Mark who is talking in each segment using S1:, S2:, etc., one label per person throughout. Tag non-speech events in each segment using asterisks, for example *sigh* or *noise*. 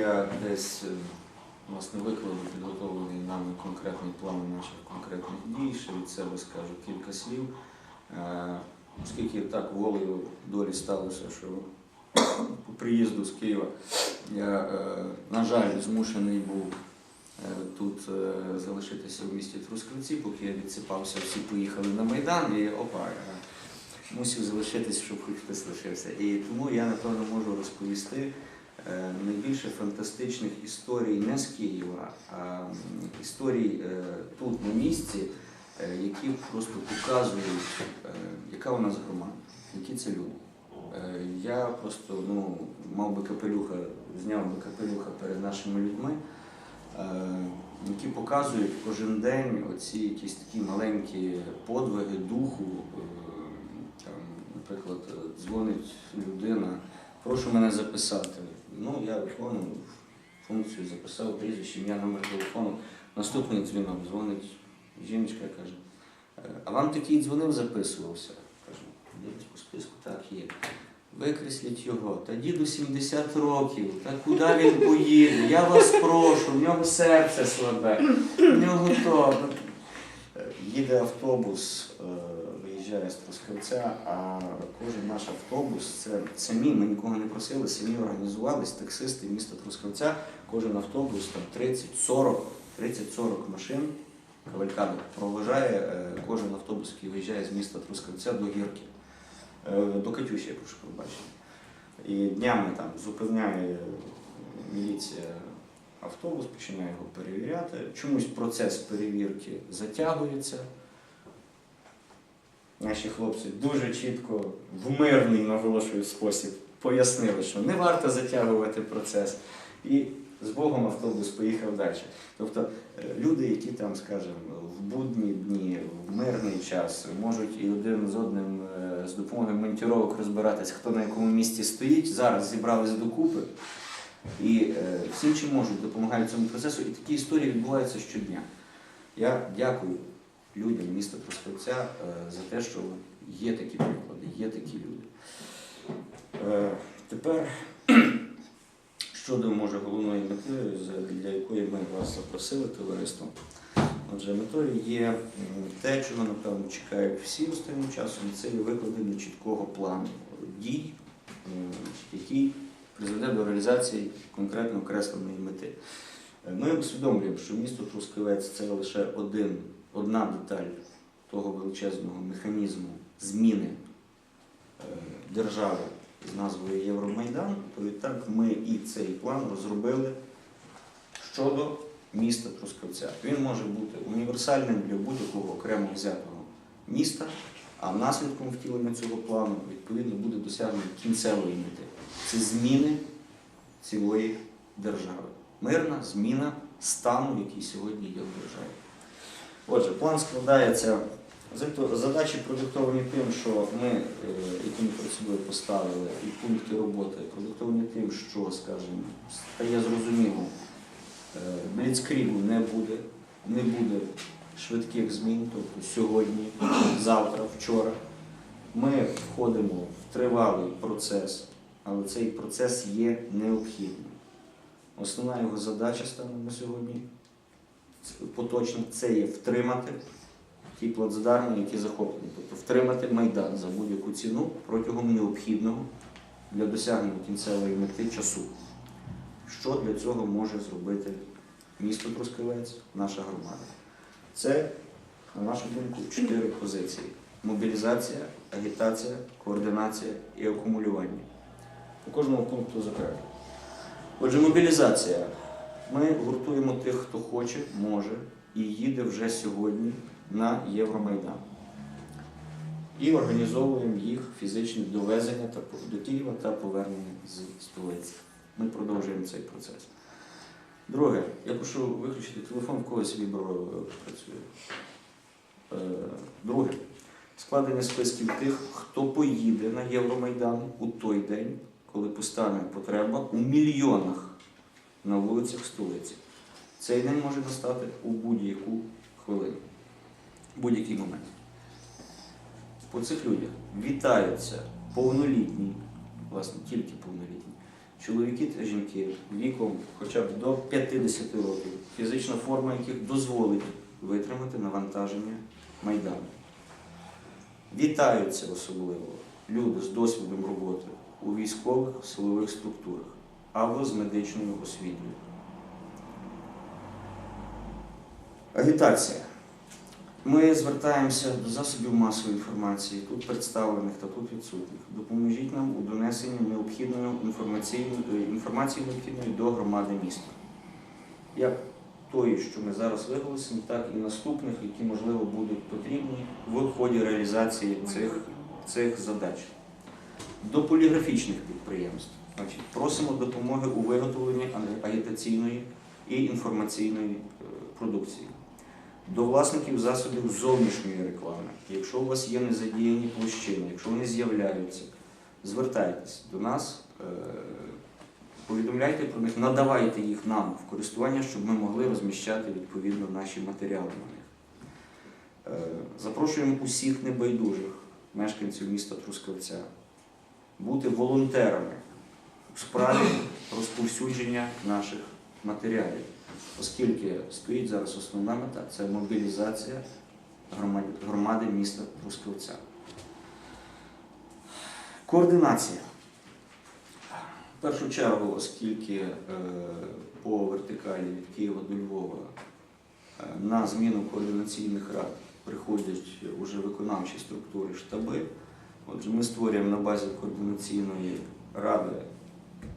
S1: я десь е, власне викладу підготовлений нами конкретний план наших конкретних дій. Ще від себе скажу кілька слів. Е, Оскільки так волею долі сталося, що по приїзду з Києва я, е, на жаль, змушений був тут залишитися в місті Трускавці, поки я відсипався, всі поїхали на Майдан і опа, мусив залишитись, щоб хоч хтось лишився. І тому я напевно можу розповісти найбільше фантастичних історій не з Києва, а історій е, тут на місці, е, які просто показують, е, яка у нас громада, які це люди. Е, Я просто ну, мав би капелюха, зняв би капелюха перед нашими людьми, е, які показують кожен день оці якісь такі маленькі подвиги духу. Е, Там, наприклад, е, дзвонить людина, прошу мене записати. Ну, я виконую функцію записав прізвище, ім'я, номер телефону. Наступний дзвінок дзвонить жіночка каже, «Е, а вам такий дзвонив, записувався. Кажу, дивись по списку, так є. Викресліть його, та діду 70 років, та куди він поїде? Я вас прошу, в нього серце слабе, в нього то. Е, Їде автобус, е, виїжджає з Трускавця, а кожен наш автобус це самі, ми нікого не просили, самі організувались, таксисти міста Трускавця, кожен автобус там 30-40, 30-40 машин кавалькаду проважає е, кожен автобус, який виїжджає з міста Трускавця до Гірки, Е, до Катюші, я прошу пробачення. І днями там зупиняє міліція автобус, починає його перевіряти. Чомусь процес перевірки затягується. Наші хлопці дуже чітко, в мирний наголошую спосіб пояснили, що не варто затягувати процес. І з Богом автобус поїхав далі. Тобто е, люди, які там, скажімо, в будні дні, в мирний час можуть і один з одним е, з допомогою монтіровок розбиратись, хто на якому місці стоїть, зараз зібрались докупи. І е, всім, чим можуть, допомагають цьому процесу. І такі історії відбуваються щодня. Я дякую людям міста Трускавця е, за те, що є такі приклади, є такі люди. Е, тепер *clears throat* щодо може головної мети, для якої ми вас запросили, товариство. Отже, метою є те, чого напевно чекають всі останнім часом, це є викладення чіткого плану дій, який призведе до реалізації конкретно окресленої мети. Е, Ми усвідомлюємо, що місто Трускавець це лише один, одна деталь того величезного механізму зміни е, держави з назвою Євромайдан, то відтак ми і цей план розробили щодо міста Трускавця. Він може бути універсальним для будь-якого окремо взятого міста, а наслідком втілення цього плану відповідно буде досягнення кінцевої мети. Це зміни цілої держави. Мирна зміна стану, який сьогодні є в державі. Отже, план складається. Задачі продиктовані тим, що ми, е, які ми перед собою поставили, і пункти роботи продиктовані тим, що, скажімо, стає зрозуміло, е, бліцкрігу не буде, не буде швидких змін, тобто сьогодні, завтра, вчора. Ми входимо в тривалий процес, але цей процес є необхідним. Основна його задача станом на сьогодні поточно це є втримати ті плацдарми, які захоплені, тобто втримати Майдан за будь-яку ціну протягом необхідного для досягнення кінцевої мети часу. Що для цього може зробити місто Трускавець, наша громада? Це, на нашу думку, чотири позиції: мобілізація, агітація, координація і акумулювання. По кожному пункту зокрема. Отже, мобілізація. Ми гуртуємо тих, хто хоче, може і їде вже сьогодні на Євромайдан. І організовуємо їх фізичне довезення до Києва та повернення з столиці. Ми продовжуємо цей процес. Друге, я прошу виключити телефон, в когось вібро працює. Е, Друге, складення списків тих, хто поїде на Євромайдан у той день, коли постане потреба у мільйонах на вулицях столиці. Цей день може настати у будь-яку хвилину, будь-який момент. По цих людях вітаються повнолітні, власне, тільки повнолітні, чоловіки та жінки віком хоча б до 50 років, фізична форма яких дозволить витримати навантаження Майдану. Вітаються особливо люди з досвідом роботи у військових силових структурах або з медичною освітою. Агітація. Ми звертаємося до засобів масової інформації, тут представлених та тут відсутніх. Допоможіть нам у донесенні необхідної е, інформації необхідної до громади міста. Як тої, що ми зараз виголосимо, так і наступних, які, можливо, будуть потрібні в ході реалізації цих, цих задач. До поліграфічних підприємств. Значить, просимо допомоги у виготовленні агітаційної і інформаційної е, продукції до власників засобів зовнішньої реклами. Якщо у вас є незадіяні площини, якщо вони з'являються, звертайтесь до нас, е, повідомляйте про них, надавайте їх нам в користування, щоб ми могли розміщати відповідно наші матеріали на них. Е, Запрошуємо усіх небайдужих мешканців міста Трускавця бути волонтерами справі розповсюдження наших матеріалів оскільки стоїть зараз основна мета це мобілізація громади, громади міста Трускавця. Координація. В першу чергу, оскільки е, по вертикалі від Києва до Львова е, на зміну координаційних рад приходять уже виконавчі структури штаби. Отже, ми створюємо на базі координаційної ради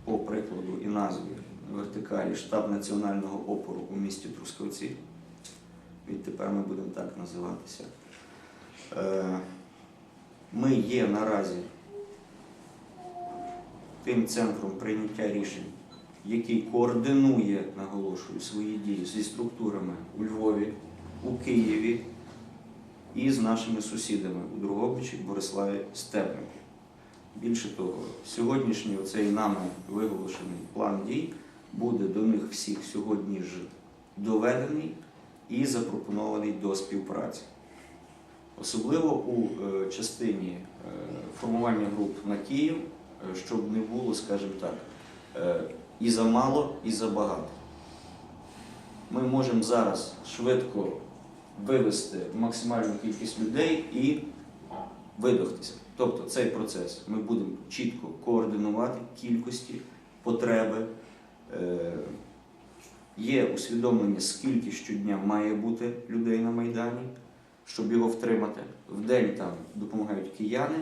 S1: по прикладу і назві вертикалі штаб національного опору у місті Трускавці. Відтепер ми будемо так називатися. Е, Ми є наразі тим центром прийняття рішень, який координує, наголошую, свої дії зі структурами у Львові, у Києві і з нашими сусідами у Другобичі, Бориславі, Стебнику. Більше того, сьогоднішній оцей нами виголошений план дій буде до них всіх сьогодні ж доведений і запропонований до співпраці. Особливо у е, частині е, формування груп на Київ, е, щоб не було, скажімо так, і замало, і забагато. Ми можемо зараз швидко вивести максимальну кількість людей і видохтися. Тобто цей процес ми будемо чітко координувати кількості, потреби. Е, Є усвідомлення, скільки щодня має бути людей на Майдані, щоб його втримати. В день там допомагають кияни,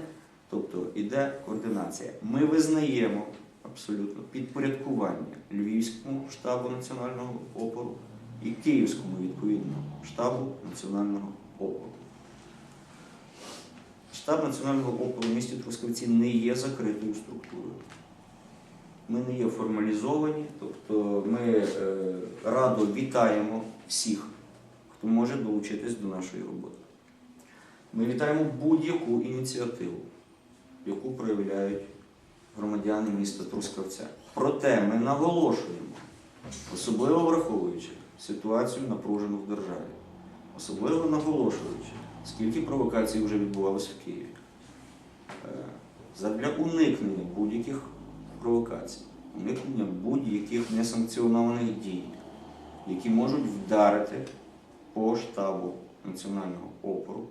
S1: тобто іде координація. Ми визнаємо абсолютно підпорядкування Львівському штабу національного опору і Київському відповідно штабу національного опору. Штаб національного опору в місті Трускавці не є закритою структурою. Ми не є формалізовані, тобто ми е, радо вітаємо всіх, хто може долучитись до нашої роботи. Ми вітаємо будь-яку ініціативу, яку проявляють громадяни міста Трускавця. Проте ми наголошуємо, особливо враховуючи ситуацію напружену в державі, особливо наголошуючи, скільки провокацій вже відбувалося в Києві. Е, Задля уникнення будь-яких провокацій, уникнення будь-яких несанкціонованих дій, які можуть вдарити по штабу національного опору.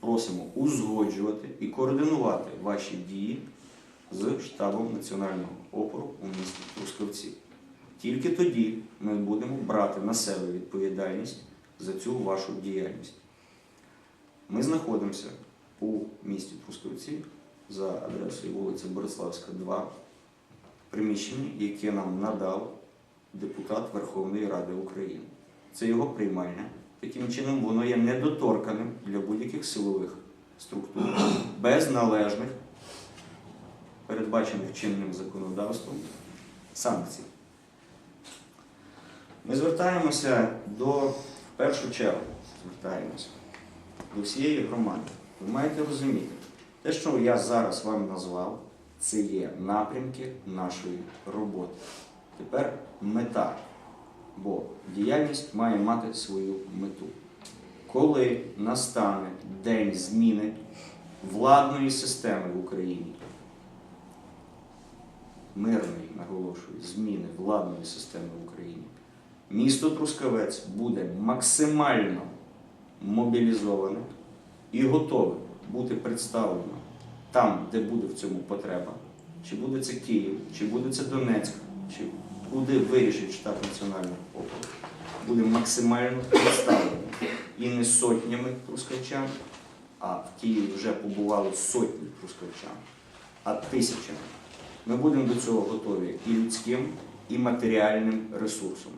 S1: Просимо узгоджувати і координувати ваші дії з штабом національного опору у місті Трускавці. Тільки тоді ми будемо брати на себе відповідальність за цю вашу діяльність. Ми знаходимося у місті Трускавці за адресою вулиця Бориславська, 2, приміщенні, яке нам надав депутат Верховної Ради України. Це його приймальня. Таким чином, воно є недоторканим для будь-яких силових структур, без належних, передбачених чинним законодавством санкцій. Ми звертаємося до, в першу чергу, звертаємося до всієї громади. Ви маєте розуміти, те, що я зараз вам назвав, це є напрямки нашої роботи. Тепер мета, бо діяльність має мати свою мету. Коли настане день зміни владної системи в Україні, мирної, наголошую, зміни владної системи в Україні, місто Трускавець буде максимально мобілізоване і готове бути представлено там, де буде в цьому потреба. Чи буде це Київ, чи буде це Донецьк, чи куди вирішить штаб національного округу, буде максимально представлено і не сотнями трускавчан, а в Києві вже побували сотні трускавчан, а тисячами. Ми будемо до цього готові і людським, і матеріальним ресурсом.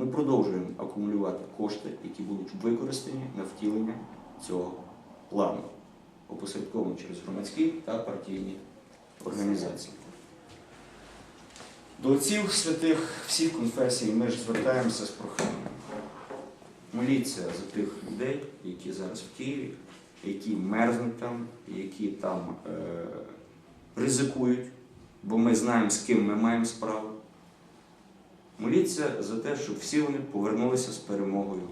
S1: Ми продовжуємо акумулювати кошти, які будуть використані на втілення цього плану, опосередковано через громадські та партійні організації. До отців святих всіх конфесій ми ж звертаємося з проханням. Моліться за тих людей, які зараз в Києві, які мерзнуть там, які там е, ризикують, бо ми знаємо, з ким ми маємо справу. Моліться за те, щоб всі вони повернулися з перемогою